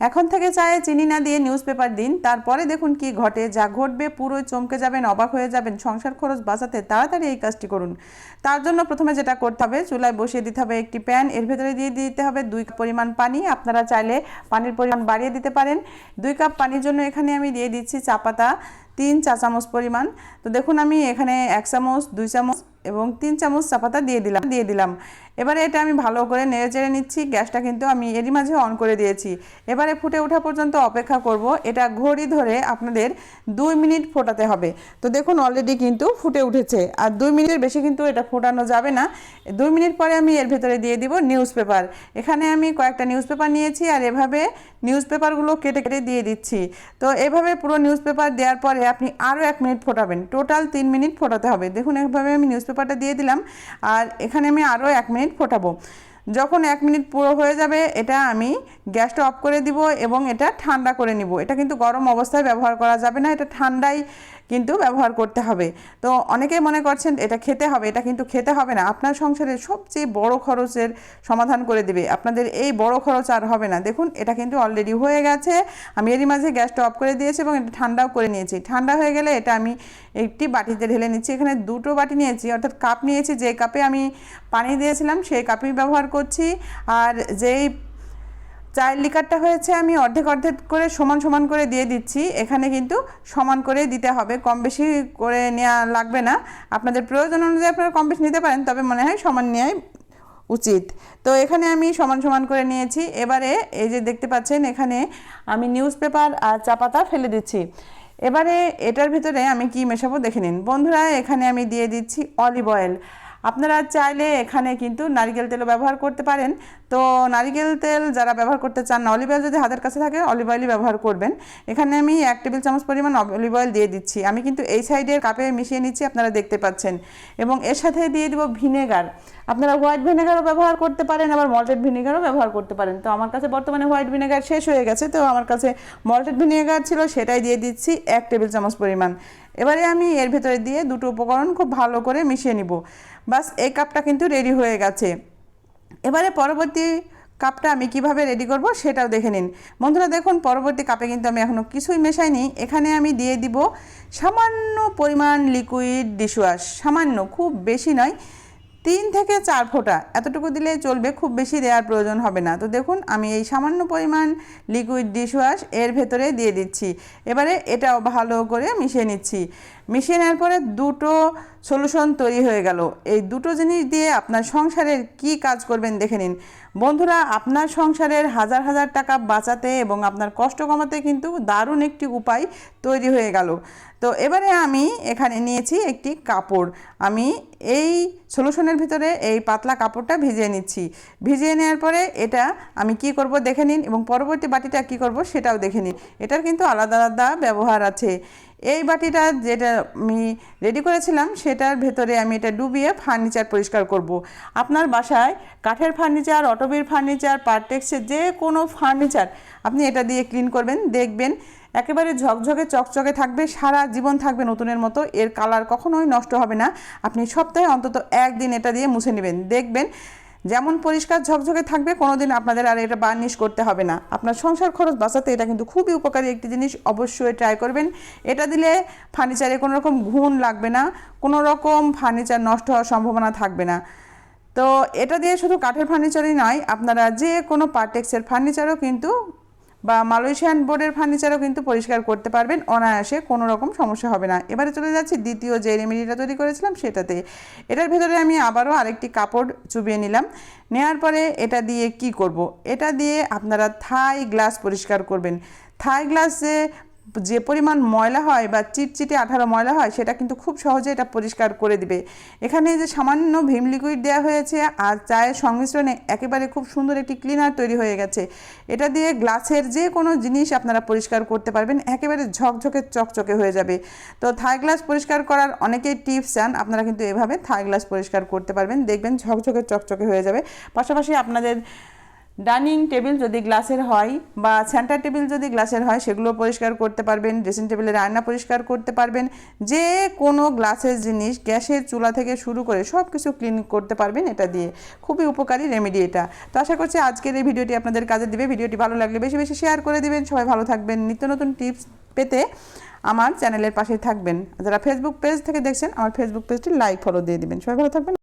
এখন থেকে চায়ে চিনি না দিয়ে নিউজ পেপার দিন। তারপরে দেখুন কি ঘটে, যা ঘটবে পুরোই চমকে যাবেন, অবাক হয়ে যাবেন, সংসার খরচ বাঁচাতে তাড়াতাড়ি এই কাজটি করুন। তার জন্য প্রথমে যেটা করতে হবে, চুলায় বসিয়ে দিতে হবে একটি প্যান এর ভেতরে দিয়ে দিতে হবে দুই পরিমাণ পানি। আপনারা চাইলে পানির পরিমাণ বাড়িয়ে দিতে পারেন। দুই কাপ পানির জন্য এখানে আমি দিয়ে দিচ্ছি চা পাতা। তিন চা চামচ পরিমাণ। তো দেখুন আমি এখানে এক চামচ, দুই চামচ এবং তিন চামচ চাপাতা দিয়ে দিলাম দিয়ে দিলাম। এবারে এটা আমি ভালো করে নেড়ে চেড়ে নিচ্ছি, গ্যাসটা কিন্তু আমি এরই মাঝে অন করে দিয়েছি। এবারে ফুটে ওঠা পর্যন্ত অপেক্ষা করব, এটা ঘড়ি ধরে আপনাদের দুই মিনিট ফোটাতে হবে। তো দেখুন অলরেডি কিন্তু ফুটে উঠেছে, আর দুই মিনিটের বেশি কিন্তু এটা ফোটানো যাবে না। দুই মিনিট পরে আমি এর ভেতরে দিয়ে দিব নিউজ পেপার এখানে আমি কয়েকটা নিউজ পেপার নিয়েছি, আর এভাবে নিউজ পেপারগুলো কেটে কেটে দিয়ে দিচ্ছি। তো এভাবে পুরো নিউজ পেপার দেওয়ার পরে আপনি আরও এক মিনিট ফোটাবেন। টোটাল তিন মিনিট ফোটাতে হবে। দেখুন এভাবে আমি নিউজ পেপারটা দিয়ে দিলাম। আর এখানে আমি আরও এক মিনিট ফোটাবো। যখন এক মিনিট পুরো হয়ে যাবে, এটা আমি গ্যাসটা অফ করে দিব এবং এটা ঠান্ডা করে নিব। এটা কিন্তু গরম অবস্থায় ব্যবহার করা যাবে না, এটা ঠান্ডাই কিন্তু ব্যবহার করতে হবে। তো অনেকে মনে করছেন এটা খেতে হবে, এটা কিন্তু খেতে হবে না। আপনার সংসারের সবচেয়ে বড় খরচের সমাধান করে দিবে। আপনাদের এই বড় খরচ আর হবে না। দেখুন, এটা কিন্তু অলরেডি হয়ে গেছে। আমি এরই মাঝে গ্যাসটা অফ করে দিয়েছি এবং এটা ঠান্ডাও করে নিয়েছি। ঠান্ডা হয়ে গেলে এটা আমি একটি বাটিতে ঢেলে নিচ্ছি। এখানে দুটো বাটি নিয়েছি, অর্থাৎ কাপ নিয়েছি। যে কাপে আমি পানি দিয়েছিলাম, সেই কাপই ব্যবহার করছি। আর যেই চায়ের লিকারটা হয়েছে, আমি অর্ধেক অর্ধেক করে সমান সমান করে দিয়ে দিচ্ছি। এখানে কিন্তু সমান করে দিতে হবে, কম বেশি করে নেওয়া লাগবে না। আপনাদের প্রয়োজন অনুযায়ী আপনারা কম বেশি নিতে পারেন, তবে মনে হয় সমান নেওয়াই উচিত। তো এখানে আমি সমান সমান করে নিয়েছি। এবারে এই যে দেখতে পাচ্ছেন, এখানে আমি নিউজ পেপার আর চা পাতা ফেলে দিচ্ছি। এবারে এটার ভিতরে আমি কি মেশাবো দেখে নিন। বন্ধুরা, এখানে আমি দিয়ে দিচ্ছি অলিভ অয়েল। আপনারা চাইলে এখানে কিন্তু নারিকেল তেলও ব্যবহার করতে পারেন। তো নারিকেল তেল যারা ব্যবহার করতে চান, না অলিভ অয়েল যদি হাতের কাছে থাকে অলিভ অয়েলই ব্যবহার করবেন। এখানে আমি এক টেবিল চামচ পরিমাণ অলিভ অয়েল দিয়ে দিচ্ছি। আমি কিন্তু এই সাইডের কাপে মিশিয়ে নিচ্ছি, আপনারা দেখতে পাচ্ছেন। এবং এর সাথে দিয়ে দিব ভিনেগার। আপনারা হোয়াইট ভিনেগারও ব্যবহার করতে পারেন, আবার মল্টেড ভিনেগারও ব্যবহার করতে পারেন। তো আমার কাছে বর্তমানে হোয়াইট ভিনেগার শেষ হয়ে গেছে। তো আমার কাছে মল্টেড ভিনেগার ছিল, সেটাই দিয়ে দিচ্ছি এক টেবিল চামচ পরিমাণ। এবারে আমি এর ভেতরে দিয়ে দুটো উপকরণ খুব ভালো করে মিশিয়ে নিব। বাস এই কাপটা কিন্তু রেডি হয়ে গেছে। এবারে পরবর্তী কাপটা আমি কীভাবে রেডি করব সেটাও দেখে নিন। বন্ধুরা, দেখুন, পরবর্তী কাপে কিন্তু আমি এখনও কিছুই মেশাইনি। এখানে আমি দিয়ে দিব সামান্য পরিমাণ লিকুইড ডিশওয়াশ সামান্য, খুব বেশি নয়। তিন থেকে চার ফোঁটা এতটুকু দিলে চলবে, খুব বেশি দেওয়ার প্রয়োজন হবে না। তো দেখুন, আমি এই সামান্য পরিমাণ লিকুইড ডিশওয়াশ এর ভেতরে দিয়ে দিচ্ছি। এবারে এটাও ভালো করে মিশিয়ে নিচ্ছি। মিশিয়ে নেওয়ার পরে দুটো সলিউশন তৈরি হয়ে গেল। এই দুটো জিনিস দিয়ে আপনার সংসারের কি কাজ করবেন দেখে নিন। বন্ধুরা, আপনার সংসারের হাজার হাজার টাকা বাঁচাতে এবং আপনার কষ্ট কমাতে কিন্তু দারুণ একটি উপায় তৈরি হয়ে গেল। তো এবারে আমি এখানে নিয়েছি একটি কাপড়। আমি এই সলিউশনের ভিতরে এই পাতলা কাপড়টা ভিজিয়ে নিচ্ছি। ভিজিয়ে নেওয়ার পরে এটা আমি কি করব দেখে নিন এবং পরবর্তী বাটিটা কি করব সেটাও দেখে নিন। এটার কিন্তু আলাদা আলাদা ব্যবহার আছে। এই বাটিটা যেটা আমি রেডি করেছিলাম, সেটার ভেতরে আমি এটা ডুবিয়ে ফার্নিচার পরিষ্কার করব। আপনার বাসায় কাঠের ফার্নিচার অটোবির ফার্নিচার পারটেক্সের যে কোনো ফার্নিচার আপনি এটা দিয়ে ক্লিন করবেন, দেখবেন একেবারে ঝকঝকে, চকচকে থাকবে, সারা জীবন থাকবে নতুনের মতো, এর কালার কখনোই নষ্ট হবে না আপনি সপ্তাহে অন্তত একদিন এটা দিয়ে মুছে নেবেন দেখবেন যেমন পরিষ্কার ঝকঝকে থাকবে, কোনোদিন আপনাদের আর এটা বার্নিশ করতে হবে না। আপনার সংসার খরচ বাঁচাতে এটা কিন্তু খুবই উপকারী একটি জিনিস, অবশ্যই ট্রাই করবেন। এটা দিলে ফার্নিচারে কোনো রকম ঘুণ লাগবে না, কোনো রকম ফার্নিচার নষ্ট হওয়ার সম্ভাবনা থাকবে না। তো এটা দিয়ে শুধু কাঠের ফার্নিচারই নয়, আপনারা যে কোনো পার্টেক্সের ফার্নিচারও কিন্তু বা মালয়েশিয়ান বোর্ডের ফার্নিচারও কিন্তু পরিষ্কার করতে পারবেন, অনায়াসে কোনো রকম সমস্যা হবে না। এবারে চলে যাচ্ছি দ্বিতীয় যে রেমেডিটা তৈরি করেছিলাম সেটাতে। এটার ভেতরে আমি আবারও আরেকটি কাপড় চুবিয়ে নিলাম। নেওয়ার পরে এটা দিয়ে কি করব। এটা দিয়ে আপনারা থাই গ্লাস পরিষ্কার করবেন। থাই গ্লাস যে যে পরিমাণ ময়লা হয় বা চিটচিটে আঠারো ময়লা হয়, সেটা কিন্তু খুব সহজে এটা পরিষ্কার করে দিবে। এখানে যে সামান্য ভীম লিকুইড দেওয়া হয়েছে, আর চায়ের সংমিশ্রণে একেবারে খুব সুন্দর একটি ক্লিনার তৈরি হয়ে গেছে। এটা দিয়ে গ্লাসের যে কোনো জিনিস আপনারা পরিষ্কার করতে পারবেন, একেবারে ঝকঝকে চকচকে হয়ে যাবে। তো থাই গ্লাস পরিষ্কার করার অনেকেই টিপস চান, আপনারা কিন্তু এভাবে থাই গ্লাস পরিষ্কার করতে পারবেন, দেখবেন ঝকঝকে চকচকে হয়ে যাবে। পাশাপাশি আপনাদের ডাইনিং টেবিল যদি গ্লাসের হয় বা সেন্টার টেবিল যদি গ্লাসের হয়, সেগুলো পরিষ্কার করতে পারবেন, ড্রেসিং টেবিলের আয়না পরিষ্কার করতে পারবেন, যে কোনো গ্লাসের জিনিস গ্যাসের চুলা থেকে শুরু করে সব কিছু ক্লিন করতে পারবেন, এটা দিয়ে। খুবই উপকারী রেমেডি এটা। তো আশা করছি আজকের এই ভিডিওটি আপনাদের কাজে দিবে। ভিডিওটি ভালো লাগলে বেশি বেশি শেয়ার করে দিবেন। সবাই ভালো থাকবেন। নিত্য নতুন টিপস পেতে আমার চ্যানেলের পাশে থাকবেন। যারা ফেসবুক পেজ থেকে দেখছেন, আমার ফেসবুক পেজটি লাইক ফলো দিয়ে দিবেন। সবাই ভালো থাকবেন।